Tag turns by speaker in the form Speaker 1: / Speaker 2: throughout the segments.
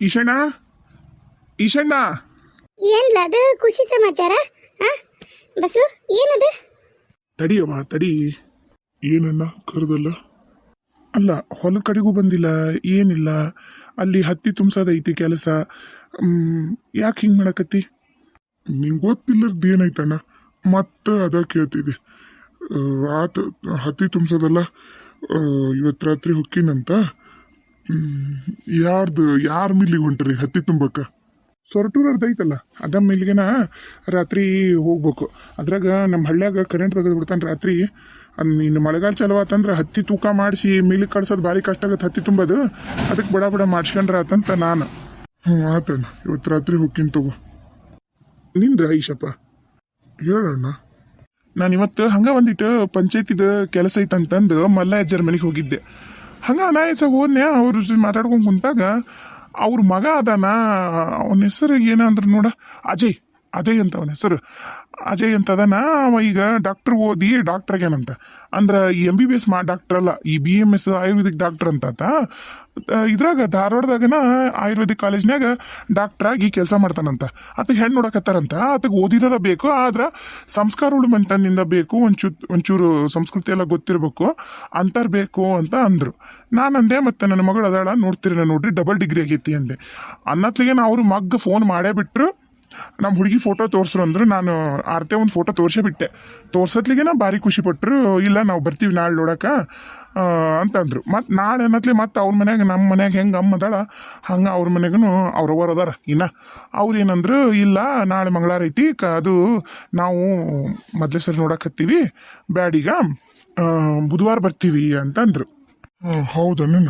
Speaker 1: ಈಶಣ್ಣ? ಈಶಣ್ಣ?
Speaker 2: ಏನ್ಲ ಅದು? ಖುಷಿ ಸಮಾಚಾರ? ಆ? ಬಸ್ಸು ಏನದು?
Speaker 1: ತಡಿಯವ್ವ ತಡಿ. ಏನಣ್ಣ ಕರೆದಲ್ಲ? ಅಲ್ಲ ಹೊಲದ ಕಡೆಗೂ ಬಂದಿಲ್ಲ ಏನಿಲ್ಲ. ಅಲ್ಲಿ ಹತ್ತಿ ತುಂಬ್ಸೋದೈತಿ ಕೆಲಸ. ಯಾಕೆ ಹಿಂಗೆ ಮಾಡಕತ್ತಿ? ನಿಂಗೆ ಗೊತ್ತಿಲ್ಲದ ಏನಾಯ್ತಣ್ಣ? ಮತ್ತೆ ಅದ ಕೇಳ್ತಿದ್ದೆ. ಆತ ಹತ್ತಿ ತುಂಬ್ಸೋದಲ್ಲ ಇವತ್ತು ರಾತ್ರಿ ಹೊಕ್ಕಿನಂತ? ಯಾರ್ದು, ಯಾರ ಮಿಲ್ಲಿಗೆ ಹೊಂಟ್ರಿ ಹತ್ತಿ ತುಂಬಕ್ಕ ಅರ್ಧ ಐತಲ್ಲ ಅದ ಮೇಲ್ಗೆನ ರಾತ್ರಿ ಹೋಗ್ಬೇಕು. ಅದ್ರಾಗ ನಮ್ಮ ಹಳ್ಳ್ಯಾಗ ಕರೆಂಟ್ ತೆಗೆದು ಬಿಡ್ತಾನೆ ರಾತ್ರಿ. ಇನ್ನು ಮಳೆಗಾಲ ಚಲೋ ಆತಂದ್ರೆ ಹತ್ತಿ ತೂಕ ಮಾಡಿಸಿ ಮಿಲ್ಲಿಗೆ ಕಳ್ಸೋದು ಭಾರಿ ಕಷ್ಟ ಆಗತ್ತೆ ಹತ್ತಿ ತುಂಬೋದು. ಅದಕ್ಕೆ ಬಡ ಬಡ ಮಾಡಿಸ್ಕೊಂಡ್ರೆ ಆತಂತ ನಾನು. ಹ್ಞೂ ಆತಣ್ಣ ಇವತ್ತು ರಾತ್ರಿ ಹೋಗ್ತೀನಿ ತಗೋ. ನಿಂದ ಐಶಪ್ಪ? ಹೇಳಣ್ಣ. ನಾನು ಇವತ್ತು ಹಂಗೆ ಒಂದಿಟ್ಟು ಪಂಚಾಯತಿದ ಕೆಲಸ ಐತಂತಂದು ಮಲ್ಲ ಅಜ್ಜರ ಮನೆಗೆ ಹೋಗಿದ್ದೆ. ಹಂಗ ಅನಾಯಸ ಹೋದ್ನೆ ಅವ್ರ ಜೊತೆ ಮಾತಾಡ್ಕೊಂಡು ಕುಂತಾಗ ಅವ್ರ ಮಗ ಅದಾನ, ಅವನ ಹೆಸರು ಏನಂದ್ರು ನೋಡ, ಅಜಯ್ ಅಜಯ್ ಅಂತ ಅವನ ಹೆಸರು. ಅಜಯ್ ಅಂತ ಅದಾನ ಅವ ಈಗ ಡಾಕ್ಟರ್ ಓದಿ ಡಾಕ್ಟರ್ ಆಗ್ಯಾನಂತ. ಅಂದ್ರೆ ಈ ಎಂ ಬಿ ಬಿ ಎಸ್ ಮಾ ಡಾಕ್ಟರ್ ಅಲ್ಲ, ಈ B M S ayurvedic doctor ಅಂತ ಇದ್ರಾಗ ಧಾರವಾಡದಾಗನ ಆಯುರ್ವೇದಿಕ್ ಕಾಲೇಜ್ನಾಗ ಡಾಕ್ಟರ್ ಆಗಿ ಕೆಲಸ ಮಾಡ್ತಾನಂತ. ಆತಗೆ ಹೆಣ್ಣು ನೋಡಕತ್ತಾರಂತ. ಅದಕ್ಕೆ ಓದಿರಲ್ಲ ಬೇಕು, ಆದ್ರ ಸಂಸ್ಕಾರಗಳು ಮಂತನಿಂದ ಬೇಕು, ಒಂಚೂರು ಒಂಚೂರು ಸಂಸ್ಕೃತಿ ಎಲ್ಲ ಗೊತ್ತಿರಬೇಕು ಅಂತರ್ ಬೇಕು ಅಂತ ಅಂದ್ರು. ನಾನಂದೆ, ಮತ್ತೆ ನನ್ನ ಮಗಳು ಅದಾಳ, ನೋಡ್ತೀರ ನೋಡ್ರಿ ಡಬಲ್ ಡಿಗ್ರಿ ಆಗೈತಿ ಅಂದೆ. ಅನ್ನತ್ಲಿಗೆ ನಾ ಅವ್ರು ಮಗ್ಗ ಫೋನ್ ಮಾಡೇ ಬಿಟ್ರು ನಮ್ಮ ಹುಡುಗಿ ಫೋಟೋ ತೋರ್ಸ್ರು ಅಂದ್ರೆ ನಾನು ಆರ್ತೆ ಒಂದು ಫೋಟೋ ತೋರಿಸೇ ಬಿಟ್ಟೆ. ತೋರ್ಸತ್ಲಿಗೆ ನಾ ಭಾರಿ ಖುಷಿ ಪಟ್ಟರು ಇಲ್ಲ ನಾವು ಬರ್ತೀವಿ ನಾಳೆ ನೋಡಕ ಅಂತಂದ್ರು ಮತ್ತು ನಾಳೆ ಅನ್ನತ್ಲಿ ಮತ್ತೆ ಅವ್ರ ಮನ್ಯಾಗ ನಮ್ಮ ಮನ್ಯಾಗ ಹೆಂಗೆ ಅಮ್ಮ ಅದಾಳ, ಹಂಗೆ ಅವ್ರ ಮನೆಗೂ ಅವ್ರವ್ರು ಅದಾರ ಇನ್ನ. ಅವ್ರು ಏನಂದ್ರು, ಇಲ್ಲ, ನಾಳೆ ಮಂಗಳವಾರ ಐತಿ ಅದು ನಾವು ಮೊದಲೇ ಸರಿ ನೋಡಕತ್ತೀವಿ ಬ್ಯಾಡೀಗ ಬುಧವಾರ ಬರ್ತೀವಿ ಅಂತಂದ್ರು ಹೌದಣ್ಣ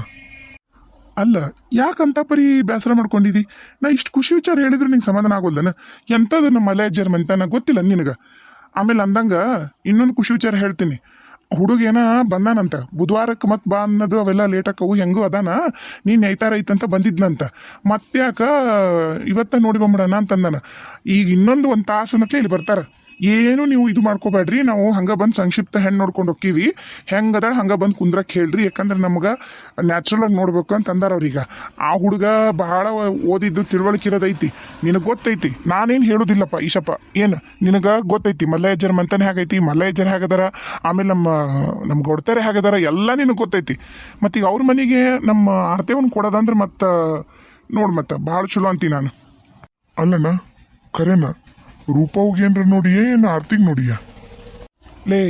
Speaker 1: ಅಲ್ಲ, ಯಾಕಂತ ಪರಿ ಬೇಸರ ಮಾಡ್ಕೊಂಡಿದ್ದಿ ನಾ ಇಷ್ಟು ಖುಷಿ ವಿಚಾರ ಹೇಳಿದ್ರು ನಿಂಗೆ ಸಮಾಧಾನ ಆಗೋಲ್ದನ? ಎಂಥದ್ದು ನಮ್ಮ ಮಲಯಜ್ಜರ್ ಮಂತನ ಗೊತ್ತಿಲ್ಲ ನಿನಗೆ? ಆಮೇಲೆ ಅಂದಂಗ ಇನ್ನೊಂದು ಖುಷಿ ವಿಚಾರ ಹೇಳ್ತೀನಿ. ಹುಡುಗೇನ ಬಂದಾನಂತ. ಬುಧವಾರಕ್ಕೆ ಮತ್ತೆ ಬಾ ಅನ್ನೋದು ಅವೆಲ್ಲ ಲೇಟ್ ಆಕವು ಹೆಂಗೂ ಅದಾನ? ನೀನು ಐತಾರ ಐತಂತ ಬಂದಿದ್ನಂತ. ಮತ್ತ್ಯಾಕ ಇವತ್ತ ನೋಡಿ ಬಂದ್ಬಿಡಣ ಅಂತಂದಾನ. ಈಗ ಇನ್ನೊಂದು ಒಂದು ತಾಸನತ್ಲೆ ಇಲ್ಲಿ ಬರ್ತಾರ. ಏನು ನೀವು ಇದು ಮಾಡ್ಕೋಬೇಡ್ರಿ, ನಾವು ಹಂಗ ಬಂದು ಸಂಕ್ಷಿಪ್ತ ಹೆಣ್ಣು ನೋಡ್ಕೊಂಡು ಹೋಗ್ತೀವಿ. ಹೆಂಗದ ಹಂಗ ಬಂದು ಕುಂದ್ರಕ್ಕೆ ಹೇಳ್ರಿ, ಯಾಕಂದ್ರೆ ನಮ್ಗೆ ನ್ಯಾಚುರಲ್ ಆಗಿ ನೋಡ್ಬೇಕು ಅಂತ ಅಂದಾರ ಅವ್ರೀಗ. ಆ ಹುಡುಗ ಬಹಳ ಓದಿದ್ದು ತಿಳುವಳಿಕೆ ಇರೋದೈತಿ ನಿನಗೆ ಗೊತ್ತೈತಿ. ನಾನೇನು ಹೇಳೋದಿಲ್ಲಪ್ಪ ಈಶಪ್ಪ. ಏನು? ನಿನಗೆ ಗೊತ್ತೈತಿ. ಮಲ್ಲಯ್ಯಜ್ಜರ ಮಂತನೇ ಹೇಗೈತಿ ಮಲ್ಲಯ್ಯಜ್ಜರ ಹೇಗದಾರ, ಆಮೇಲೆ ನಮ್ಮ ನಮ್ಮ ಗೊಡ್ತಾರೆ ಹೇಗದಾರ, ಎಲ್ಲ ನಿನಗೆ ಗೊತ್ತೈತಿ. ಮತ್ತು ಈಗ ಅವ್ರ ಮನೆಗೆ ನಮ್ಮ ಆರ್ತೇವನ್ ಕೊಡೋದಂದ್ರೆ ಮತ್ತು, ನೋಡು ಮತ್ತೆ, ಭಾಳ ಚಲೋ ಅಂತೀನಿ ನಾನು.
Speaker 3: ಅಲ್ಲಣ್ಣ ಖರೇನ ರೂಪವ್ಗೇನ್ರ ನೋಡಿಯೇ ಏನು ಆರ್ತಿಗ್ ನೋಡಿಯ?
Speaker 1: ಲೇ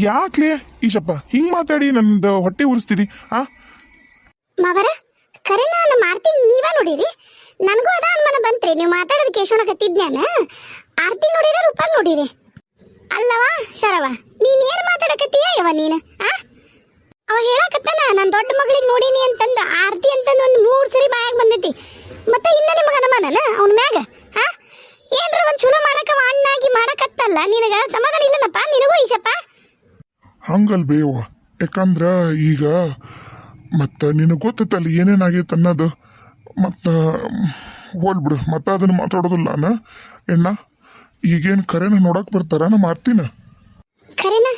Speaker 1: ಯಾಕ್ಲೇ ಈಶಪ್ಪ ಹಿಂಗೆ ಮಾತಾಡಿ ನಂದು ಹೊಟ್ಟೆ ಉರಿಸ್ತಿದಿ ಆ?
Speaker 2: ಮಾವರ ಕರೆನ ನಮ್ಮ ಆರ್ತಿ ನೀವ ನೋಡಿರಿ? ನನಗೂ ಅದ ಅನುಮಾನ ಬಂತ್ರಿ ನೀವು ಮಾತಾಡೋದು ಕೇಶೋಣಕತ್ತಿದ್ನ್ಯಾನ ಆರ್ತಿ ನೋಡಿರ ರೂಪ ನೋಡಿರಿ. ಅಲ್ಲವಾ ಶರವ ನೀನ್ ಏನ್ ಮಾತಾಡಕತ್ತೀಯ ಯವ ನೀನು ಆ? ಅವ ಹೇಳಕತ್ತಾನ ನನ್ನ ದೊಡ್ಡ ಮಗಳಿಗೆ ನೋಡೀನಿ ಅಂತಂದ ಆರ್ತಿ ಅಂತಂದು ಒಂದು ಮೂರು ಸರಿ ಬಾಯಾಗ ಬಂದೈತಿ. ಮತ್ತೆ ಇನ್ನ ನಿಮಗೆ ಅನುಮಾನನ ಅವನ ಮ್ಯಾಗ ಆ? ಏನ್ರ ಒಂದು ಚಲೋ ಮಾಡಕ ಅಣ್ಣಾಗಿ ಮಾಡಕತ್ತಲ್ಲ? ನಿನಗ ಸಮಾಧಾನ ಇಲ್ಲನಪ್ಪ ನಿನಗೂ ಈಶಪ್ಪ?
Speaker 3: ಹಂಗಲ್ ಬೇವ ಯಾಕಂದ್ರ ಈಗ ಮತ್ತ ನಿನಗೆ ಗೊತ್ತೈತಲ್ಲ ಏನೇನಾಗೈತೆ ಅನ್ನೋದು? ಮತ್ತ ಹೋಲ್ಬಿಡು ಮತ್ತ ಅದನ್ನ ಮಾತಾಡೋದಿಲ್ಲ ಅಣ್ಣ. ಎಣ್ಣ ಈಗೇನು ಕರೆನ ನೋಡಕ್ ಬರ್ತಾರ ನಾ ಮಾಡ್ತೀನ
Speaker 2: ಖರೇನ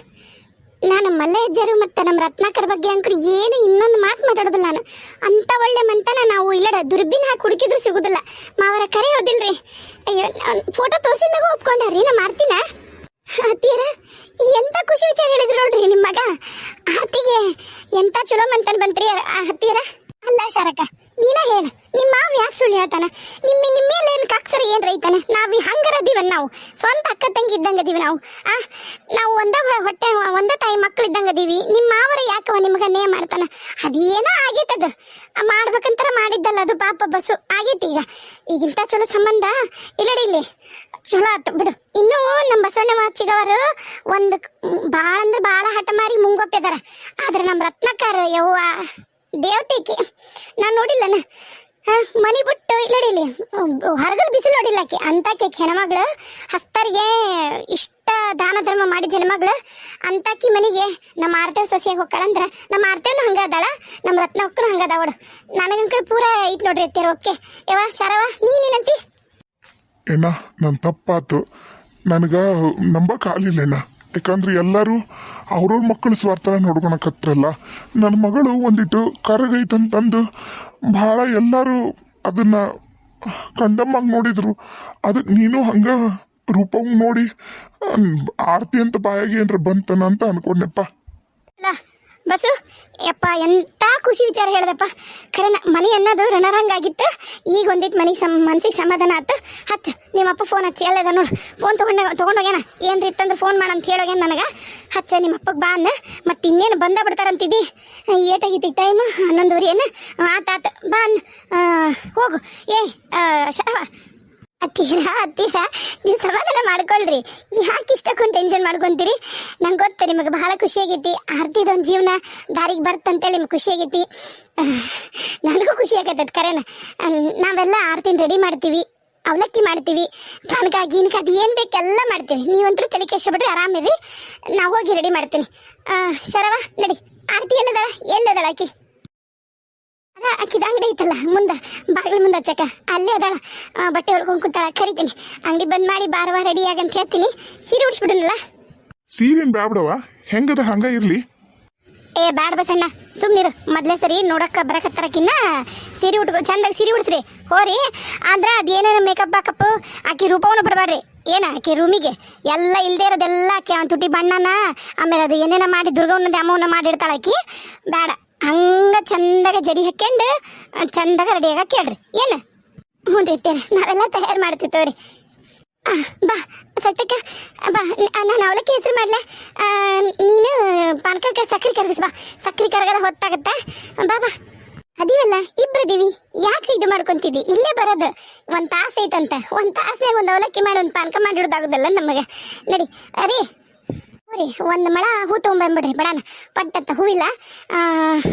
Speaker 2: ನಾನು ಮಲ್ಲಯ್ಯಜ್ಜರು ಮತ್ತು ನಮ್ಮ ರತ್ನಾಕರ್ ಬಗ್ಗೆ ಅಂಕರು ಏನು ಇನ್ನೊಂದು ಮಾತು ಮಾತಾಡೋದಿಲ್ಲ ನಾನು. ಅಂಥ ಒಳ್ಳೆ ಮಂತನ ನಾವು ಇಲ್ಲಡ, ದುರ್ಬಿನ್ ಹಾಕಿ ಹುಡುಕಿದ್ರು ಸಿಗುದಿಲ್ಲ. ಮಾವರ ಕರೆ ಹೋದಿಲ್ರಿ. ಅಯ್ಯೋ ಫೋಟೋ ತೋರಿಸಿದಾಗ ಒಪ್ಕೊಂಡಾರಿ ನಮ್ಮ ಆರ್ತಿನ ಹತ್ತೀರ ಎಂಥ ಖುಷಿ ವಿಚಾರ ಹೇಳಿದ್ರು ನೋಡ್ರಿ ನಿಮ್ಮ ಮಗ. ಹತ್ತಿಗೆ ಎಂತ ಚಲೋ ಮಂತನ್ ಬಂತ್ರಿ ಹತ್ತೀರ ಅಲ್ಲ ಶಾರಕ ನೀನ ಹೇಳ. ನಿಮ್ಮ ಮಾವ ಯಾಕೆ ಸುಳ್ಳು ಹೇಳ್ತಾನೆ? ನಿಮ್ಮ ನಿಮ್ಮ ಮೇಲೆ ಏನು ಕಕ್ಸರ ಏನ್ ರೈತಾನೆ? ನಾವು ಹಂಗರ ಅದೀವ ನಾವು. ಸ್ವಂತ ಅಕ್ಕ ತಂಗಿ ಇದ್ದಂಗ ಅದೀವಿ ನಾವು. ಆ, ನಾವು ಒಂದ ಹೊಟ್ಟೆ ಒಂದ ತಾಯಿ ಮಕ್ಳು ಇದ್ದಂಗ ಅದೀವಿ ನಿಮ್ಮ ಮಾವರ ಯಾಕವ ನಿಮ್ಗೆ ನೇ ಮಾಡ್ತಾನ? ಅದೇನೋ ಆಗೈತದ. ಮಾಡ್ಬೇಕಂತಾರ ಮಾಡಿದ್ದಲ್ಲ ಅದು ಪಾಪ ಬಸ್ಸು ಆಗೈತಿ ಈಗ. ಈಗಿಂತ ಚಲೋ ಸಂಬಂಧ. ಇಲ್ಲಡಿ ಇಲ್ಲಿ. ಚಲೋ ಆತು. ಬಿಡು. ಇನ್ನೂ ನಮ್ಮ ಬಸವಣ್ಣ ಮಾಚಿಗವರು ಒಂದು ಭಾಳ ಅಂದ್ರೆ ಭಾಳ ಹಠ ಮಾರಿ ಮುಂಗೊಪ್ಪಿದಾರ ಆದ್ರೆ ನಮ್ಮ ರತ್ನಕಾರ ಯವ್ವ. ದೇವತೆಕಿ ನಾನು ನೋಡಿಲ್ಲನ? ಮನಿ ಬಿಟ್ಟು ಇಲ್ಲಡಿಲಿ ಹೊರಗಲ್ ಬಿಸಿಲು ನೋಡಿಲ್ಲ ಆಕೆ. ಅಂತಾಕೆ ಹೆಣ್ಮಗಳು. ಹಸ್ತರಿಗೆ ಇಷ್ಟ ದಾನ ಧರ್ಮ ಮಾಡಿದ ಹೆಣ್ಮಗಳು. ಅಂತಾಕಿ ಮನೆಗೆ ನಮ್ಮ ಆರ್ತೇವ್ ಸೊಸೆಯಾಗಿ ಹೋಗ್ಕಳಂದ್ರ ನಮ್ಮ ಆರ್ತೇವ್ನು ಹಂಗ ಅದಾಳ, ನಮ್ಮ ರತ್ನಕ್ಕೂ ಹಂಗ ಅದಾವಡು ಪೂರ ಐತ್ ನೋಡ್ರಿ ಅತ್ತಿಯರ ಓಕೆ ಯವ್ವ ಶರವ ನೀನೇನಂತಿ
Speaker 3: ಏನ ನನ್ನ ತಪ್ಪಾತು. ನನಗೆ ನಂಬಕ್ ಆಗ್ಲಿಲ್ಲಣ್ಣ ಯಾಕಂದ್ರೆ ಎಲ್ಲರೂ ಅವ್ರವ್ರ ಮಕ್ಕಳ ಸ್ವಾರ್ಥ ನೋಡ್ಕೊಳಕತ್ರಲ್ಲ ನನ್ನ ಮಗಳು ಒಂದಿಟ್ಟು ಕರಗೈತಂತಂದು ಭಾಳ ಎಲ್ಲರೂ ಅದನ್ನ ಕಂಡಮ್ಮಂಗೆ ನೋಡಿದ್ರು. ಅದಕ್ಕೆ ನೀನು ಹಂಗ ರೂಪಂಗೆ ನೋಡಿ ಆರ್ತಿ ಅಂತ ಬಾಯಾಗೆ ಏನ್ರ ಬಂತನ ಅಂತ ಅನ್ಕೊಂಡೆಪ್ಪ.
Speaker 2: ಬಸ್ಸು ಯಪ್ಪ ಎಂಥ ಖುಷಿ ವಿಚಾರ ಹೇಳ್ದಪ್ಪ. ಖರೆ ಮನೆ ಅನ್ನೋದು ರಣರಂಗಾಗಿತ್ತು. ಈಗ ಒಂದಿಟ್ಟು ಮನೆಗೆ ಸಮ್ ಮನ್ಸಿಗೆ ಸಮಾಧಾನ ಆತು. ಹಚ್ಚ, ನಿಮ್ಮಪ್ಪ ಫೋನ್ ಹಚ್ಚಿ ಎಲ್ಲದ ನೋಡು. ಫೋನ್ ತೊಗೊಂಡ ತೊಗೊಂಡೋಗ್ಯಾನ ಏನ್ರಿ ಇತ್ತಂದ್ರೆ ಫೋನ್ ಮಾಡಂತ ಹೇಳೋಗ್ಯಾನ ನನಗೆ? ಹಚ್ಚ ನಿಮ್ಮ ಅಪ್ಪಗೆ ಬಾ ಅನ್ನ. ಮತ್ತೆ ಇನ್ನೇನು ಬಂದ ಬಿಡ್ತಾರಂತಿದ್ದಿ ಏಟಾಗಿತ್ತು ಟೈಮ್ ಹನ್ನೊಂದುವರೆ ಏನು? ಆತ ಆತ, ಬಾ ಅನ್ನ. ಹೋಗು. ಏ ಶರವ ಹತ್ತೀರ ಹತ್ತೀರ. ನೀವು ಸಮಾಧಾನ ಮಾಡ್ಕೊಳ್ರಿ. ಯಾಕೆ ಇಷ್ಟಕ್ಕೊಂದು ಟೆನ್ಷನ್ ಮಾಡ್ಕೊಂತೀರಿ? ನಂಗೆ ಗೊತ್ತು, ನಿಮಗೆ ಬಹಳ ಖುಷಿಯಾಗೈತಿ ಅರ್ಧಿದೊಂದು ಜೀವನ ದಾರಿಗೆ ಬರ್ತಂತೇಳಿ ನಿಮ್ಗೆ ಖುಷಿ ಆಗೈತಿ. ನನಗೂ ಖುಷಿ ಆಗತ್ತದ ಕರೆನ. ನಾವೆಲ್ಲ ಆರ್ತಿನ ರೆಡಿ ಮಾಡ್ತೀವಿ. ಅವಲಕ್ಕಿ ಮಾಡ್ತೀವಿ. ಪಾನಕ, ಗೀನಕ, ಅದು ಏನು ಬೇಕೆಲ್ಲ ಮಾಡ್ತೀವಿ. ನೀವಂತರೂ ತಲೆ ಕೆಡಿಸ್ಬಿಟ್ರೆ ಆರಾಮಿರಿ ನಾವು ಹೋಗಿ ರೆಡಿ ಮಾಡ್ತೀನಿ. ಶರವ, ನಡಿ. ಆರ್ತಿ ಎಲ್ಲದಳ? ಎಲ್ಲದಳ ಆಕಿ? ಅದ ಅಕ್ಕಿದ ಅಂಗಡಿ ಐತಲ್ಲ ಮುಂದ ಬಾಗಿಲು ಮುಂದೆ ಹಚ್ಚಕ. ಅಲ್ಲೇ ಅದಾಳ. ಬಟ್ಟೆ ಹೊಲ್ಕೊಂಡ್ ಕುಂತಾಳ. ಕರಿತೀನಿ. ಅಂಗಡಿ ಬಂದ್ ಮಾಡಿ ಬಾರ ವಾರ ರೆಡಿ ಆಗಂತ ಹೇಳ್ತೀನಿ. ಸೀರೆ ಉಡ್ಸ್ಬಿಡನಲ್ಲ?
Speaker 1: ಸೀರೆನ್ ಬ್ಯಾಬಿಡವ ಹೆಂಗದ ಹಂಗ ಇರ್ಲಿ.
Speaker 2: ಏ ಬ್ಯಾಡ ಬಸಣ್ಣ ಸುಮ್ನಿರು. ಮೊದ್ಲೇ ಸರಿ ನೋಡಕ್ಕ ಬರಕತ್ತರಕ್ಕಿನ್ನ ಸೀರೆ ಉಟ್ಕೊ ಚಂದ ಸೀರೆ ಉಡ್ಸ್ರಿ. ಹೋರಿ. ಆದ್ರ ಅದೇನೇನು ಮೇಕಪ್ ಬಾಕಪ್ ಆಕಿ ರೂಪವನ್ನು ಬಿಡಬಾರ್ರಿ ಏನ ಆಕಿ ರೂಮಿಗೆ? ಎಲ್ಲ ಇಲ್ದೆ ಇರೋದೆಲ್ಲ ಆಕಿ ಅವ್ನ ತುಟಿ ಬಣ್ಣನ ಆಮೇಲೆ ಅದು ಏನೇನ ಮಾಡಿ ದುರ್ಗವನ್ನ ದ್ಯಾಮವನ್ನ ಮಾಡಿರ್ತಾಳ ಆಕಿ ಬೇಡ ಹಂಗ ಚಂದಾಗ ಜಡಿ ಹಾಕ್ಯಂಡು ಚಂದಾಗ ರೆಡಿ ಆಗ ಕೇಳ್ರಿ ಏನು? ಹ್ಞೂ ರೀ ನಾವೆಲ್ಲ ತಯಾರು ಮಾಡ್ತೀವಿ ತಗೋರಿ ಆ, ಬಾ ಸತ್ಯಕ್ಕ ಬಾ ನಾನು ಅವಲಕ್ಕಿ ಹೆಸರು ಮಾಡ್ಲೆ? ನೀನು ಪಾನಕಕ್ಕೆ ಸಕ್ಕರೆ ಕರಗಿಸ್ ಬಾ. ಸಕ್ಕರೆ ಕರಗದ ಹೊತ್ತಾಗತ್ತ? ಬಾ ಬಾ. ಅದೀವಲ್ಲ ಇಬ್ರದೀವಿ ಯಾಕೆ ಇದು ಮಾಡ್ಕೊಂತಿದ್ದಿ ಇಲ್ಲೇ ಬರೋದು. ಒಂದು ತಾಸು ಐತಂತ. ಒಂದು ತಾಸಿನಾಗ ಒಂದು ಅವಲಕ್ಕಿ ಮಾಡಿ ಒಂದು ಪಾನಕ ಮಾಡಿಡೋದಾಗೋದಲ್ಲ ನಮಗೆ. ನಡಿ. ಅರೇ ರೀ ಒಂದು ಮಳ ಹೂ ತೊಗೊಂಬಂದ್ಬಿಡ್ರಿ ಬಡಾನ. ಪಟ್ಟಂತ ಹೂವಿಲ್ಲ.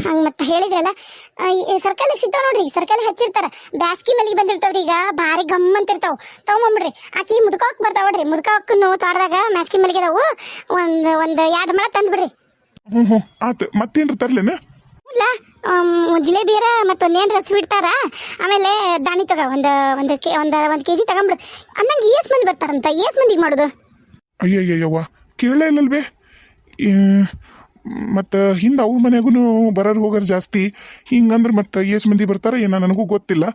Speaker 2: ಹಂಗೆ ಮತ್ತೆ ಹೇಳಿದ್ರಲ್ಲ ಸರ್ಕಲಿಗೆ ಸಿಗ್ತಾವ ನೋಡ್ರಿ ಸರ್ಕಲ್ ಹಚ್ಚಿರ್ತಾರ. ಬ್ಯಾಸ್ಗಿ ಮಲ್ಲಿಗೆ ಬಂದಿರ್ತಾವ್ರಿ ಈಗ ಭಾರಿ ಗಮ್ ಅಂತ ಇರ್ತಾವ ತೊಗೊಂಬಂಬಿಡ್ರಿ ಆಕಿ ಮುದ್ಕಾಕ್ ಬರ್ತಾವ ನೋಡ್ರಿ. ಮುದ್ಕಾಕನ್ನು ತೋಟದಾಗ ಮ್ಯಾಸ್ಗಿ ಮಲ್ಲಿಗೆ ಅದಾವು. ಒಂದು ಒಂದು ಎರಡು ಮಳ ತಂದ್ಬಿಡ್ರಿ.
Speaker 1: ಹ್ಞೂ ಹ್ಞೂ ಆತು ಮತ್ತೇನ್ರ ತರ್ಲೇನ?
Speaker 2: ಇಲ್ಲ ಜಿಲೇಬಿಯರ ಮತ್ತೊಂದು ಏನರ ಸ್ವೀಟ್ ತರ ಆಮೇಲೆ ದಾಣಿ ತಗೋ ಒಂದು ಒಂದು ಕೆ ಒಂದು ಒಂದು ಕೆ ಜಿ ತಗೊಂಬಿಡು ಅನ್ನಂಗೆ ಏಸ್ ಮಂದಿ ಬರ್ತಾರಂತ. ಏಸ್ ಮಂದಿಗೆ ಮಾಡೋದು?
Speaker 1: ಅಯ್ಯಯ್ಯವ್ವ ಕೇಳೇ ಇಲ್ಲಲ್ವೇ? ಮತ್ತು ಹಿಂದೆ ಅವ್ರ ಮನೆಗೂ ಬರೋರು ಹೋಗೋರು ಜಾಸ್ತಿ. ಹಿಂಗಂದ್ರೆ ಮತ್ತು ಎಷ್ಟು ಮಂದಿ ಬರ್ತಾರೆ ಏನೋ ನನಗೂ ಗೊತ್ತಿಲ್ಲ.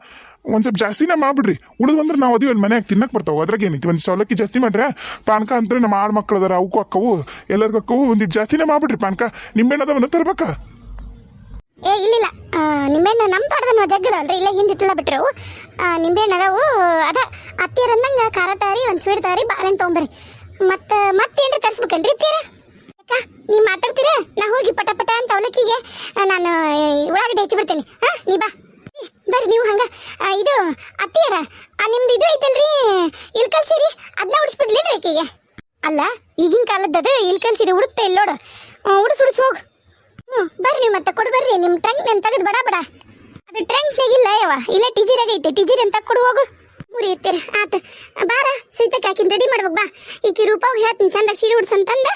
Speaker 1: ಒಂದು ಸ್ವಲ್ಪ ಜಾಸ್ತಿನೇ ಮಾಡಿಬಿಡ್ರಿ. ಉಳಿದು ಅಂದ್ರೆ ನಾವು ಅದೀವಿ ಒಂದು ಮನೆಯಾಗ ತಿನ್ನಕ್ಕೆ ಬರ್ತಾವೆ. ಅದ್ರಾಗ ಏನೈತಿ ಒಂದು ಸೌಲಕ್ಕಿ ಜಾಸ್ತಿ ಮಾಡ್ರೆ ಪಾನಕ ಅಂದ್ರೆ ನಮ್ಮ ಆಳು ಮಕ್ಳು ಅದಾರ ಅವಕ್ಕೂ ಅಕ್ಕವು, ಎಲ್ಲರಿಗೂ ಅಕ್ಕವು ಒಂದಿಟ್ಟು ಜಾಸ್ತಿನೇ ಮಾಡಿಬಿಡ್ರಿ ಪಾನಕ. ಒಂದು ತರ್ಬೇಕಾ?
Speaker 2: ಏ, ಇಲ್ಲ ನಿಂಬೆಹಣ್ಣು ನಮ್ಮ ತೋಟದ ಜಗ್ಗದವಲ್ರಿ ಇಲ್ಲ ಹಿಂದಿತ್ತಲ್ಲ ಬಿಟ್ರು. ಬಿಟ್ಟರು ನಿಂಬೆಹಣ್ಣು ಅದಾವು. ಅದ, ಅತ್ತಿಯರ್ ಅಂದಂಗೆ ಖಾರ ತಾರಿ, ಒಂದು ಸ್ವೀಟ್ ತಾರಿ, ಬಾಳೆಹಣ್ಣು ತೊಗೊಂಬರಿ ಮತ್ತು ಮತ್ತೇನ್ರಿ ತರಿಸ್ಬೇಕನ್ರಿ ತೀರ? ಅಕ್ಕ ನೀವು ಮಾತಾಡ್ತೀರ ನಾ ಹೋಗಿ ಪಟ ಪಟ ಅಂತ ಅವಲಕ್ಕಿಗೆ ನಾನು ಉಳ್ಳಾಗಡ್ಡೆ ಹೆಚ್ಚಿ ಬಿಡ್ತೇನೆ. ಹಾಂ, ನೀ ಬಾ. ಬರ್ರಿ ನೀವು ಹಂಗ. ಇದು, ಅತ್ತಿಯರ ನಿಮ್ದು ಇದು ಐತಲ್ರಿ? ಇಲ್ಕಲ್ ಸೀರಿ? ಅದನ್ನ ಉಡಿಸ್ಬಿಡ್ಲಿಲ್ಲ ಆಕೆಗೆ? ಅಲ್ಲ, ಈಗಿನ ಕಾಲದ್ದದು ಇಲ್ಕಲ್ ಸೀರೆ ಉಡುತ್ತೆ ಇಲ್ಲೋಡು ಉಡಿಸ್ ಉಡಿಸ್, ಹೋಗು. ಹ್ಞೂ ಬರ್ರಿ ಮತ್ತೆ ಕೊಡು ಬರ್ರಿ. ನಿಮ್ಮ ಟ್ರಂಕ್ ನಾನು ತೆಗೆದು ಬಡ ಬಡ. ಅದು ಟ್ರಂಕ್ನಾಗಿಲ್ಲ ಯಾವ ಇಲ್ಲ ಟಿಜಿರಾಗೈತೆ ಟಿಜಿರ್ ಅಂತ ಕೊಡು, ಹೋಗು. ಮುರಿಯುತ್ತೀರ ಆತ, ಬಾರ, ಸೀತಕ್ಕೆ ಹಾಕಿನ, ರೆಡಿ ಮಾಡ್ಬೇಕು ಬಾ. ಈಕಿ ರೂಪ ಹೋಗಿ ಹೇಳ್ತೀನಿ, ಚಂದಾಗ ಸೀರೆ ಉಡ್ಸಂತಂದ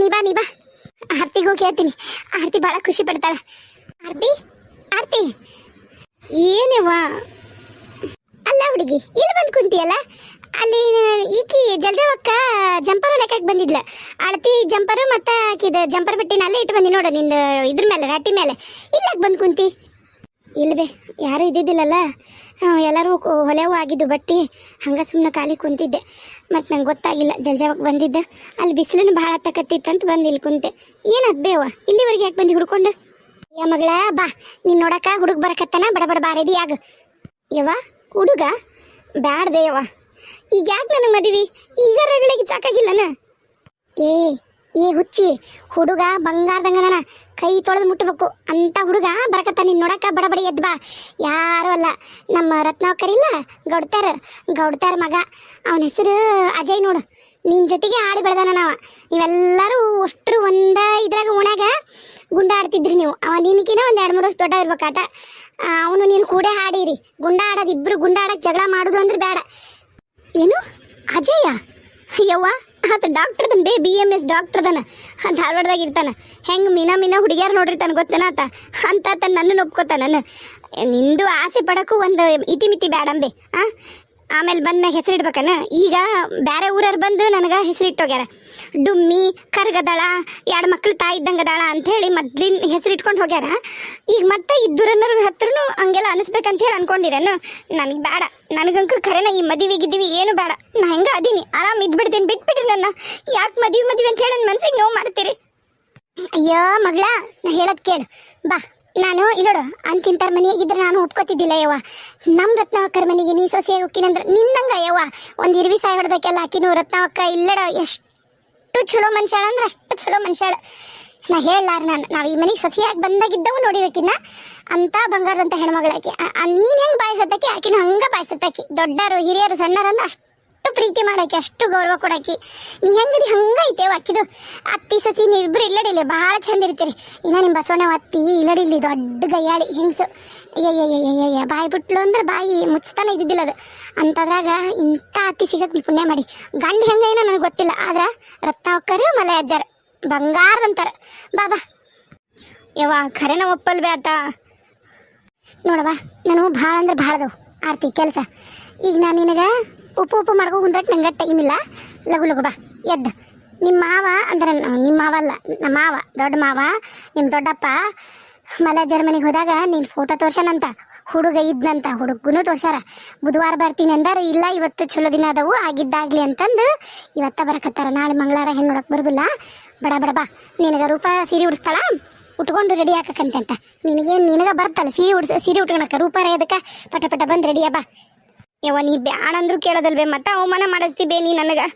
Speaker 2: ನೀ ಬಾ ನೀ ಬಾ. ಆರ್ತಿಗೆ ಹೋಗಿ ಹೇಳ್ತೀನಿ. ಆರ್ತಿ ಭಾಳ ಖುಷಿ ಪಡ್ತಾಳೆ. ಆರ್ತಿ ಆರ್ತಿ. ಏನೇವ್ವ? ಅಲ್ಲ ಹುಡುಗಿ, ಇಲ್ಲಿ ಬಂದು ಕುಂತಿಯಲ್ಲ? ಅಲ್ಲಿ, ಈಕಿ ಜಲ್ದೇವಕ್ಕ ಜಂಪರ್ ಹೊಲಕ್ಕೆ ಬಂದಿದ್ಲ. ಅಳತಿ ಜಂಪರ್ ಮತ್ತು ಆಕಿದ ಜಂಪರ್ ಬಟ್ಟಿನ ಅಲ್ಲೇ ಇಟ್ಟು ಬಂದಿ ನೋಡು ನಿಂದು ಇದ್ರ ಮೇಲೆ, ರಾಟಿ ಮೇಲೆ. ಇಲ್ಲಾಕ್ ಬಂದು ಕುಂತಿ. ಇಲ್ವೇ, ಯಾರೂ ಇದ್ದಿದ್ದಿಲ್ಲಲ್ಲ? ಎಲ್ಲರೂ ಹೊಲೆವು ಆಗಿದ್ದು ಬಟ್ಟಿ, ಹಂಗೆ ಸುಮ್ಮನೆ ಖಾಲಿ ಕುಂತಿದ್ದೆ. ಮತ್ತು ನಂಗೆ ಗೊತ್ತಾಗಿಲ್ಲ ಜಲ್ಜಾವಕ್ಕೆ ಬಂದಿದ್ದೆ. ಅಲ್ಲಿ ಬಿಸಿಲನ್ನು ಭಾಳ ಅಂತ ಬಂದು ಇಲ್ಲಿ ಕುಂತೆ. ಏನಾದ್ ಬೇವ? ಇಲ್ಲಿವರೆಗೆ ಯಾಕೆ ಬಂದು ಹುಡ್ಕೊಂಡು? ಯ ಮಗಳ, ಬಾ. ನೀನು ನೋಡಕ್ಕ ಹುಡುಗ ಬರಕತ್ತಾನ? ಬಡ ಬಡ ಬಾ ರೆಡಿ ಆಗ. ಯವ್ವ, ಹುಡುಗ? ಬ್ಯಾಡ ಬೇಯವ್ವ ಈಗ ಯಾಕೆ ನನಗೆ ಮದುವೆ? ಈಗ ರಗಳಿಗೆ ಸಾಕಾಗಿಲ್ಲನ? ಏ ಏ ಹುಚ್ಚಿ ಹುಡುಗ ಬಂಗಾರದಂಗನ ಕೈ ತೊಳೆದು ಮುಟ್ಟಬೇಕು. ಅಂತ ಹುಡುಗ ಬರಕತ್ತ, ನೀನು ನೋಡಕ್ಕ ಬಡಬಡಿ ಎದ್ದು ಬಾ. ಯಾರು ಅಲ್ಲ. ನಮ್ಮ ರತ್ನಾಕರಿಲ್ಲ ಗೌಡ್ತಾರ. ಗೌಡ್ತಾರ ಮಗ. ಅವನ ಹೆಸರು ಅಜಯ್ ನೋಡು. ನಿನ್ನ ಜೊತೆಗೆ ಆಡಿ ಬೆಳೆದಾನ ನಾವು. ನೀವೆಲ್ಲರೂ ಅಷ್ಟರು ಒಂದ ಇದ್ರಾಗ ಓಣ್ಯಾಗ ಗುಂಡ ಆಡ್ತಿದ್ರಿ ನೀವು. ಅವ ನಿನಕಿನ ಒಂದು ಎರಡು ಮೂರು ವರ್ಷ ದೊಡ್ಡ ಇರ್ಬೇಕು ಆಟ ಅವನು ನಿನ್ನ ಕೂಡೇ ಹಾಡಿರಿ. ಗುಂಡ ಆಡೋದು ಇಬ್ರು ಆಡಕ್ಕೆ ಜಗಳ ಮಾಡೋದು ಅಂದ್ರೆ ಬೇಡ ಏನು? ಅಜಯ ಯವ್ವ ಆತ ಡಾಕ್ಟರ್ದನ್ ಬೇ ಬಿ ಎಂ ಎಸ್ ಡಾಕ್ಟರ್ದನ. ಧಾರವಾಡದಾಗ ಇರ್ತಾನ. ಹೆಂಗೆ ಮೀನಾ ಮೀನಾ ಹುಡುಗಿಯಾರು ನೋಡಿರ್ತಾನ ಗೊತ್ತೇನ ಆತ? ಅಂತ ನನ್ನನ್ನು ಒಪ್ಕೋತಾನ. ನಿಂದು ಆಸೆ ಪಡಕ್ಕೂ ಒಂದು ಇತಿಮಿತಿ ಬೇಡಂಬೆ ಆ? ಆಮೇಲೆ ಬಂದ್ಮ್ಯಾಗ ಹೆಸರಿಡ್ಬೇಕನ? ಈಗ ಬೇರೆ ಊರವ್ರು ಬಂದು ನನಗೆ ಹೆಸರಿಟ್ಟೋಗ್ಯಾರ. ಡುಮ್ಮಿ, ಕರ್ಗದಾಳ ಎರಡು ಮಕ್ಳು ತಾಯಿ ಇದ್ದಂಗದಾಳ ಅಂಥೇಳಿ ಮೊದ್ಲಿನ ಹೆಸರಿಟ್ಕೊಂಡು ಹೋಗ್ಯಾರ. ಈಗ ಮತ್ತೆ ಇದ್ದೂರನ್ನೋರ್ಗೆ ಹತ್ರನು ಹಂಗೆಲ್ಲ ಅನಿಸ್ಬೇಕಂತ ಹೇಳಿ ಅನ್ಕೊಂಡಿರೇನು? ನನಗೆ ಬೇಡ ನನಗಂಕರು ಖರೇನ ಈ ಮದುವೆ ಏನು ಬೇಡ ನಾ ಹೆಂಗ ಅದೀನಿ? ಆರಾಮ್ ಇದ್ಬಿಡ್ತೀನಿ ಬಿಟ್ಬಿಡ್ರಿ ನನ್ನ. ಯಾಕೆ ಮದುವೆ ಮದುವೆ ಅಂತ ಹೇಳಿ ನನ್ನ ಮನ್ಸಿಗೆ ನೋವು ಮಾಡ್ತೀರಿ? ಅಯ್ಯೋ ಮಗಳ, ನಾ ಹೇಳೋದು ಕೇಳು. ಬಾ. ನಾನು ಇಲ್ಲೋಡು ಅಂತಿಂತರ ಮನೆಯಾಗಿದ್ರೆ ನಾನು ಒಪ್ಕೋತಿದ್ದಿಲ್ಲ, ಯವ್ವ. ನಮ್ಮ ರತ್ನಾವಕ್ಕರ ಮನೆಗೆ ನೀ ಸೊಸೆ ಹೋಗ್ತೀನಂದ್ರೆ ನಿನ್ನಂಗ, ಯವ್ವ. ಒಂದು ಇರ್ವಿ ಸಾಯಿ ಹೊಡೆದಕ್ಕೆಲ್ಲ ರತ್ನ ರತ್ನಾವಕ್ಕ ಇಲ್ಲಡ, ಎಷ್ಟು ಚಲೋ ಮನುಷ್ಯಾಳ ಅಂದ್ರೆ ಅಷ್ಟು ಚಲೋ ಮನುಷ್ಯಾಳ. ನಾ ಹೇಳಲಾರ ನಾನು, ನಾವು ಈ ಮನೆಗೆ ಸೊಸೆಯಾಗಿ ಬಂದಾಗಿದ್ದವು ನೋಡಿಬೇಕಿನ್ನ ಅಂತ ಬಂಗಾರದಂತ ಹೆಣ್ಮಗಳಾಕಿ ನೀನು ಹೆಂಗೆ ಬಾಯಿಸತ್ತಾಕಿ ಆಕಿನೂ ಹಂಗೆ ಬಾಯಿಸತ್ತಾಕಿ ದೊಡ್ಡರು, ಹಿರಿಯರು, ಸಣ್ಣರು ಅಂದ್ರೆ ಅಷ್ಟು ಪ್ರೀತಿ ಮಾಡಾಕಿ, ಅಷ್ಟು ಗೌರವ ಕೊಡಾಕಿ. ನೀ ಹೆಂಗದಿ ಹಂಗೈತೆ ಅಕ್ಕಿದು ಅತ್ತಿ, ಸಸಿ ನೀವಿಬ್ರು ಇಲ್ಲಡಿಲ್ಲ ಭಾಳ ಚಂದ ಇರ್ತೀರಿ. ಇನ್ನ ನಿಮ್ಮ ಬಸವಣ್ಣ ಅತ್ತಿ ಇಲ್ಲಡಿಲ್ಲ ದೊಡ್ಡ ಗಯ್ಯಾಳಿ, ಹೆಂಗಸು. ಅಯ್ಯಯ್ಯಯ್ಯಯ್ಯ ಬಾಯಿ ಬಿಟ್ಲು ಅಂದ್ರೆ ಬಾಯಿ ಮುಚ್ಚತಾನೆ ಇದ್ದಿದ್ದಿಲ್ಲ ಅದು. ಅಂಥದ್ರಾಗ ಇಂಥ ಅತ್ತಿ ಸಿಗಕ್ಕೆ ನೀ ಪುಣ್ಯ ಮಾಡಿ. ಗಂಡ ಹೆಂಗೈನ ನನಗೆ ಗೊತ್ತಿಲ್ಲ, ಆದ್ರೆ ರತ್ನಾವಕ್ಕರು ಮಲೆ ಅಜ್ಜಾರ ಬಂಗಾರದಂತಾರ ಬಾಬಾ ಯವ್ವ, ಖರೇನ ಒಪ್ಪಲ್ ಆತ ನೋಡವ್ವ ನಾನು ಭಾಳ ಅಂದ್ರೆ ಭಾಳ ಅದಾವು, ಆರ್ತಿ, ಕೆಲಸ. ಈಗ ನಾನು ನಿನಗೆ ಉಪ್ಪು ಉಪ್ಪು ಮಾಡ್ಕೊ ಕುಂದಟ್ ನಂಗೆ ಟೈಮ್ ಇಲ್ಲ. ಲಘು ಲಘು ಬಾ, ಎದ್ದ. ನಿಮ್ಮ ಮಾವ, ಅಂದ್ರೆ ನಿಮ್ಮ ಮಾವ ಅಲ್ಲ ನಮ್ಮ ಮಾವ, ದೊಡ್ಡ ಮಾವ ನಿಮ್ಮ ದೊಡ್ಡಪ್ಪ, ಮಲ ಜರ್ಮನಿಗೆ ಹೋದಾಗ ನೀನು ಫೋಟೋ ತೋರ್ಸನಂತ, ಹುಡುಗ ಇದ್ನಂತ, ಹುಡುಗನೂ ತೋರ್ಸಾರ ಬುಧವಾರ ಬರ್ತೀನಿ ಅಂದಾರ, ಇಲ್ಲ, ಇವತ್ತು ಚಲೋ ದಿನ ಅದಾವು, ಆಗಿದ್ದಾಗ್ಲಿ ಅಂತಂದು ಇವತ್ತ ಬರಕತ್ತಾರ. ನಾಳೆ ಮಂಗಳವಾರ ಹೆಣ್ಣು ನೋಡಕ್ಕೆ ಬರೋದಿಲ್ಲ. ಬಡ ಬಡ, ಬಾ. ನಿನಗೆ ರೂಪ ಸೀರೆ ಉಡಿಸ್ತಾಳ? ಉಟ್ಕೊಂಡು ರೆಡಿ ಹಾಕಕ್ಕಂತೆ ಅಂತ. ನಿನಗೇನು, ನಿನಗ ಬರ್ತಲ್ಲ, ಸೀರೆ ಉಡ್ಸ, ಸೀರೆ ಉಟ್ಕೊಳಕ ರೂಪಾರ ಅದಕ್ಕೆ ಪಟ ಪಟ ಬಂದು ರೆಡಿ ಬಾ. ಯವ್ವ, ನೀ ಬ್ಯಾಡ ಅಂದ್ರು ಕೇಳೋದಲ್ವೇ, ಮತ್ತೆ ಅವಮಾನ ಮಾಡಿಸ್ತಿ ಬೇ ನೀ ನನಗೆ?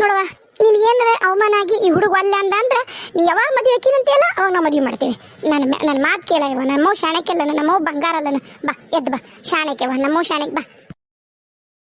Speaker 2: ನೋಡವ್ವ, ನೀನು ಏನಾರ ಅವಮಾನ ಆಗಿ ಈ ಹುಡುಗ ಅಲ್ಲ ಅಂದ ಅಂದ್ರೆ ನೀ ಯಾವಾಗ ಮದುವೆ ಹಾಕಿನಂತೆಯಲ್ಲ ಅವಾಗ ನಾವು ಮದುವೆ ಮಾಡ್ತೀವಿ ನನ್ನ ನನ್ನ ಮಾತು ಕೇಳವ ಮೌ ಶಾಣಕ್ಯಲ್ಲ ನಮ್ಮವ್ ಮೌ ಬಂಗಾರ ಅಲ್ಲ ಬಾ, ಎದ್ದು ಬಾ ಶಾಣಕ್ಯವ ನಮ್ಮವ್ ಶಾಣೆಗೆ ಬಾ.